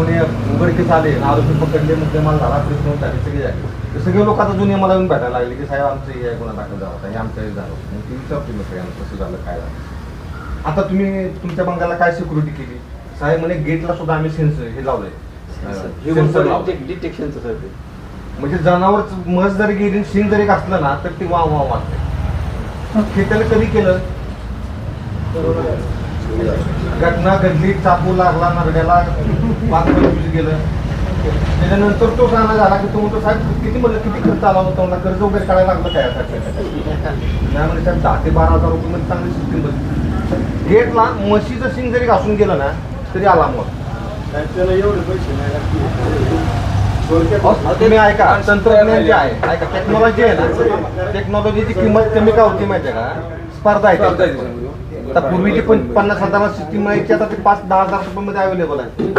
गुन्हे उघडकीस आले आरोपी पकडले मुद्देमाल झाला प्रश्न झाले सगळे झाले तर सगळे लोक आता जुने मला येऊन भेटायला लागले की साहेब आमचं हे गुन्हा दाखल झाला होता हे आमचं हे झालं होतं. मग ती विचारतो मी सगळ्यांना कसं झालं काय झालं? आता तुम्ही तुमच्या बंगाला काय सिक्युरिटी केली? साहेब म्हणे गेटला सुद्धा आम्ही सेन्सर हे लावलंय. हे डिटेक्शनचं सर म्हणजे जनावर मस जरी गेली शिंग जरी असलं ना तर ते वा वा वाटते हे त्याने कधी केलं? घटना घडली चाकू लागला नरड्याला. गेलं त्याच्यानंतर तो गाणं झाला की तो म्हणतो साहेब किती म्हणलं किती खर्च आला होता? मला कर्ज वगैरे काढायला लागलं काय आता नाही म्हणजे साहेब दहा ते बारा हजार रुपये चांगली सिस्टीम बसली. गेटला म्हशीचं शिंग जरी घासून गेलं ना तरी आला मग. त्याला एवढे पैसे नाही लागतील. तुम्ही ऐका तंत्रज्ञान जे आहे ऐका टेक्नॉलॉजी आहे ना टेक्नॉलॉजीची किंमत कमी का होती माहिती का? स्पर्धा आहे. आता पूर्वीची पण पन्नास हजाराची सिस्टीम मिळायची आता ते पाच दहा हजार रुपये मध्ये अवेलेबल आहे.